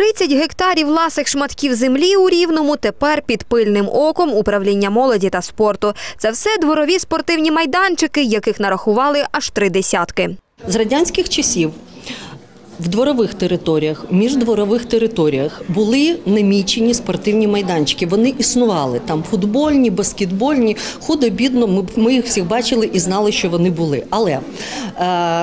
30 гектарів ласих шматків землі у Рівному тепер під пильним оком управління молоді та спорту. Це все дворові спортивні майданчики, яких нарахували аж три десятки. З радянських часів в дворових територіях, міждворових територіях були намічені спортивні майданчики. Вони існували там футбольні, баскетбольні, худо-бідно. Ми, ми їх всіх бачили і знали, що вони були. Але е,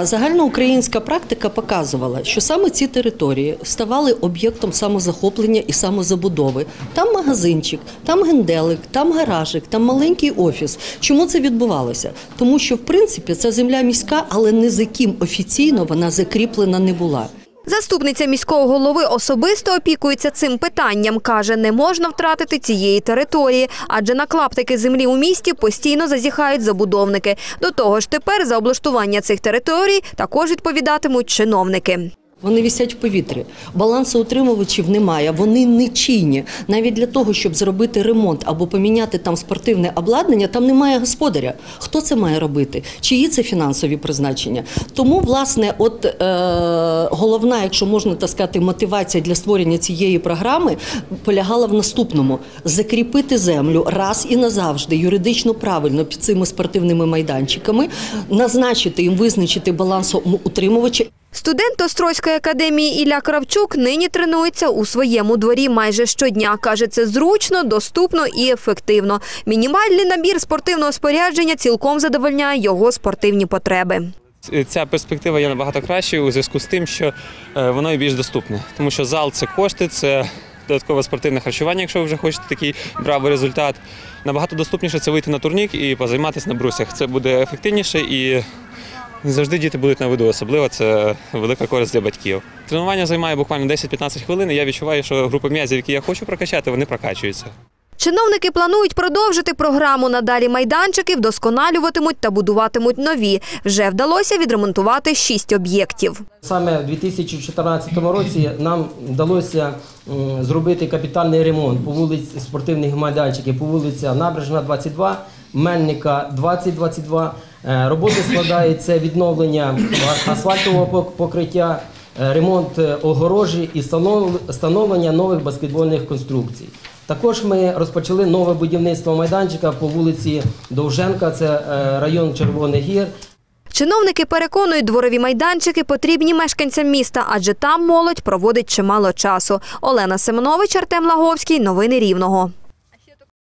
загальноукраїнська практика показувала, що саме ці території ставали об'єктом самозахоплення і самозабудови. Там магазинчик, там генделик, там гаражик, там маленький офіс. Чому це відбувалося? Тому що в принципі це земля міська, але не за ким офіційно вона закріплена не була. Заступниця міського голови особисто опікується цим питанням. Каже, не можна втратити цієї території, адже на клаптики землі у місті постійно зазіхають забудовники. До того ж, тепер за облаштування цих територій також відповідатимуть чиновники. Вони висять в повітрі. Балансоутримувачів немає, вони не чинні. Навіть для того, щоб зробити ремонт або поміняти там спортивне обладнання, там немає господаря. Хто це має робити? Чиї це фінансові призначення? Тому, власне, от е, головна, якщо можна так сказати, мотивація для створення цієї програми полягала в наступному: закріпити землю раз і назавжди, юридично правильно під цими спортивними майданчиками, назначити їм визначити балансоутримувача Студент Острозької академії Ілля Кравчук нині тренується у своєму дворі майже щодня. Каже, це зручно, доступно і ефективно. Мінімальний набір спортивного спорядження цілком задовольняє його спортивні потреби. Ця перспектива є набагато кращою у зв'язку з тим, що е, воно і більш доступне, тому що зал це кошти, це додаткове спортивне харчування, якщо ви вже хочете такий бравий результат. Набагато доступніше це вийти на турнік і позайматися на брусях. Це буде ефективніше і не завжди діти будуть на виду, особливо це велика користь для батьків. Тренування займає буквально 10-15 хвилин. і Я відчуваю, що група м'язів, які я хочу прокачати, вони прокачуються. Чиновники планують продовжити програму. Надалі майданчики вдосконалюватимуть та будуватимуть нові. Вже вдалося відремонтувати шість об'єктів. Саме в 2014 році нам вдалося зробити капітальний ремонт по вулиці спортивних майданчиків по вулиця Набережна 22, Мельника 2022. Е, Роботи складаються відновлення асфальтового покриття, е, ремонт е, огорожі і встановлення нових баскетбольних конструкцій. Також ми розпочали нове будівництво майданчика по вулиці Довженка, це е, район Червоних Гір. Чиновники переконують, дворові майданчики потрібні мешканцям міста, адже там молодь проводить чимало часу. Олена Семенович, Артем Лаговський. Новини Рівного.